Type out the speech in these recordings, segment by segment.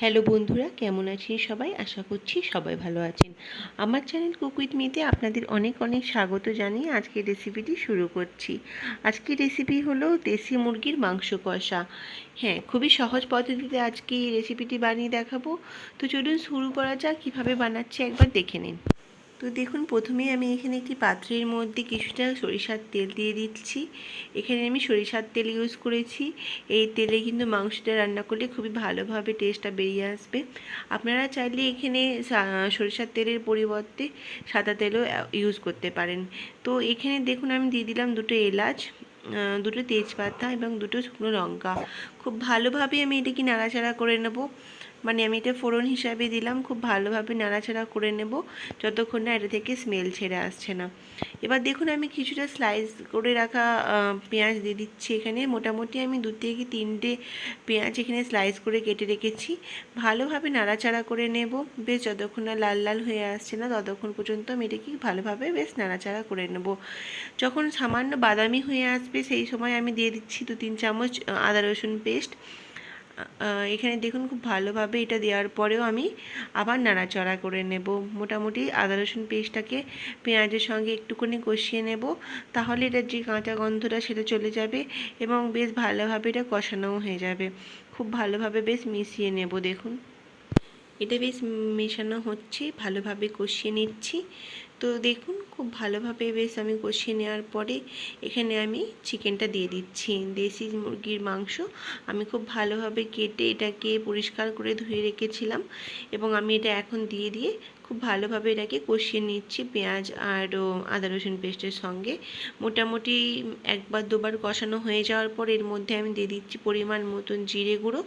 Hello বন্ধুরা, কেমন আছেন সবাই? আশা করছি সবাই ভালো আছেন। আমার চ্যানেল কুক উইথ মিতে আপনাদের অনেক অনেক স্বাগত জানিয়ে আজকের রেসিপিটি শুরু করছি। আজকের রেসিপি হলো দেশি মুরগির মাংস কষা। হ্যাঁ খুবই সহজ পদ্ধতিতে আজকে এই রেসিপিটি বানিয়ে দেখাবো। তো চলুন শুরু করা যাক, কীভাবে বানাচ্ছি একবার দেখে নিন। তো দেখুন, প্রথমেই আমি এখানে একটি পাত্রের মধ্যে কিছুটা সরিষার তেল দিয়ে দিচ্ছি। এখানে আমি সরিষার তেল ইউজ করেছি। এই তেলে কিন্তু মাংসটা রান্না করলে খুবই ভালোভাবে টেস্টটা বেরিয়ে আসবে। আপনারা চাইলে এখানে সরিষার তেলের পরিবর্তে সাদা তেলও ইউজ করতে পারেন। তো এখানে দেখুন, আমি দিয়ে দিলাম দুটো এলাচ দুটো তেজপাতা এবং দুটো শুকনো লঙ্কা। খুব ভালোভাবে আমি এটাকে নাড়াচাড়া করে নেব। মানে আমি এটা ফোড়ন হিসাবে দিলাম, খুব ভালোভাবে নাড়াচাড়া করে নেব যতক্ষণ না এটা থেকে স্মেল ছেড়ে আসছে না। এবার দেখুন আমি কিছুটা স্লাইস করে রাখা পেঁয়াজ দিয়ে দিচ্ছি এখানে। মোটামুটি আমি দু থেকে তিনটে পেঁয়াজ এখানে স্লাইস করে কেটে রেখেছি। ভালোভাবে নাড়াচাড়া করে নেব। বেশ যতক্ষণ না লাল লাল হয়ে আসছে না, ততক্ষণ পর্যন্ত আমি এটাকে ভালোভাবে বেশ নাড়াচাড়া করে নেব। যখন সামান্য বাদামি হয়ে আসবে, সেই সময় আমি দিয়ে দিচ্ছি দু তিন চামচ, আদা রসুন পেস্ট এখানে দেখুন খুব ভালোভাবে এটা দেওয়ার পরেও আমি আবার নাড়াচড়া করে নেব। মোটামুটি আদা রসুন পেস্টটাকে পেঁয়াজের সঙ্গে একটুখানি কষিয়ে নেব। তাহলে এটার যে কাঁচা গন্ধটা সেটা চলে যাবে এবং বেশ ভালোভাবে এটা কষানোও হয়ে যাবে। খুব ভালোভাবে বেশ মিশিয়ে নেব দেখুন। এটা বেশ মেশানো হচ্ছে, ভালোভাবে কষিয়ে নিচ্ছি। তো দেখুন, খুব ভালোভাবে বেশ আমি কষিয়ে নেওয়ার পরে এখানে আমি চিকেনটা দিয়ে দিচ্ছি। দেশি মুরগির মাংস। আমি খুব ভালোভাবে কেটে এটাকে পরিষ্কার করে ধুয়ে রেখেছিলাম এবং আমি এটা এখন দিয়ে দিয়ে খুব ভালোভাবে এটাকে কষিয়ে নিচ্ছি পেঁয়াজ আর আদা রসুন পেস্টের সঙ্গে। মোটামুটি একবার দুবার কষানো হয়ে যাওয়ার পর এর মধ্যে আমি দিয়ে দিচ্ছি পরিমাণ মতন জিরে গুঁড়ো,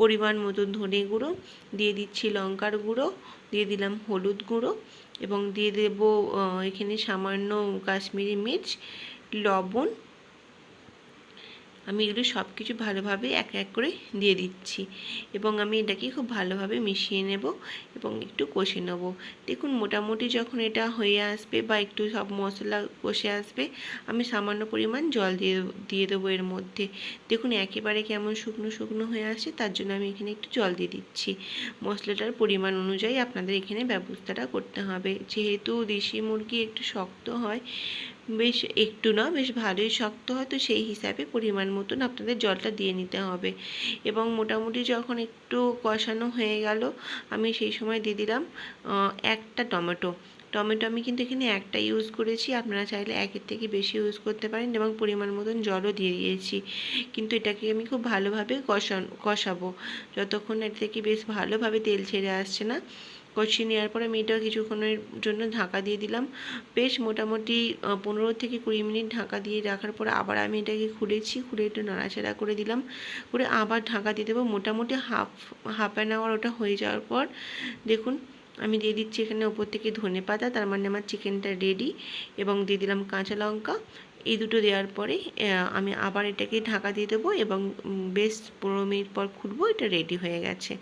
পরিমাণ মতন ধনে গুঁড়ো, দিয়ে দিচ্ছি লঙ্কার গুঁড়ো, দিয়ে দিলাম হলুদ গুঁড়ো। এবং দিয়ে দেব এখানে সামান্য কাশ্মীরি মির্চ লবণ আমি এগুলো সব কিছু ভালোভাবে এক এক করে দিয়ে দিচ্ছি এবং আমি এটাকে খুব ভালোভাবে মিশিয়ে নেব এবং একটু কষে নেব। দেখুন, মোটামুটি যখন এটা হয়ে আসবে বা একটু সব মশলা কষে আসবে, আমি সামান্য পরিমাণ জল দিয়ে দিয়ে দেবো এর মধ্যে। দেখুন, একেবারে কেমন শুকনো শুকনো হয়ে আসে তার জন্য আমি এখানে একটু জল দিয়ে দিচ্ছি। মশলাটার পরিমাণ অনুযায়ী আপনাদের এখানে ব্যবস্থাটা করতে হবে। যেহেতু দেশি মুরগি একটু শক্ত হয় বেশ একটু না, বেশ ভালোই শক্ত হয়। তো সেই হিসাবে পরিমাণ মতন আপনাদের জলটা দিয়ে নিতে হবে। এবং মোটামুটি যখন একটু কষানো হয়ে গেল, আমি সেই সময় দিয়ে দিলাম একটা টমেটো। টমেটো আমি কিন্তু এখানে একটা ইউজ করেছি। আপনারা চাইলে একের থেকে বেশি ইউজ করতে পারেন এবং পরিমাণ মতন জলও দিয়ে দিয়েছি। কিন্তু এটাকে আমি খুব ভালোভাবে কষান, কষাবো। যতক্ষণ এর থেকে বেশ ভালোভাবে তেল ছেড়ে আসছে না কষিয়ে নেওয়ার পরে আমি এটা কিছুক্ষণের জন্য ঢাকা দিয়ে দিলাম। বেশ মোটামুটি পনেরো থেকে কুড়ি মিনিট ঢাকা দিয়ে রাখার পর আবার আমি এটাকে খুলেছি, খুলে একটু নাড়াচাড়া করে দিলাম। করে আবার ঢাকা দিয়ে দেবো। মোটামুটি হাফ হাফ অ্যান আওয়ার ওটা হয়ে যাওয়ার পর দেখুন, আমি দিয়ে দিচ্ছি এখানে ওপর থেকে ধনে পাতা, তার মানে আমার চিকেনটা রেডি এবং দিয়ে দিলাম কাঁচা লঙ্কা। এই দুটো দেওয়ার পরে আমি আবার এটাকে ঢাকা দিয়ে দেবো এবং বেশ পনেরো মিনিট পর খুলবো, এটা রেডি হয়ে গেছে।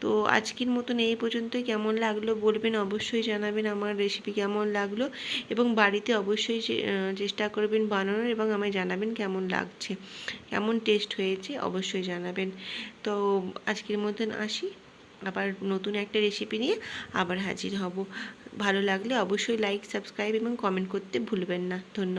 তো আজকের মতন এই পর্যন্তই। কেমন লাগল বলবেন অবশ্যই জানাবেন আমার রেসিপি কেমন লাগল এবং বাড়িতে অবশ্যই চেষ্টা করবেন বানানোর এবং আমায় জানাবেন কেমন লাগছে। কেমন টেস্ট হয়েছে অবশ্যই জানাবেন। তো আজকের মতন আসি। আবার নতুন একটা রেসিপি নিয়ে আবার হাজির হব। ভালো লাগলে অবশ্যই লাইক সাবস্ক্রাইব এবং কমেন্ট করতে ভুলবেন না। ধন্যবাদ।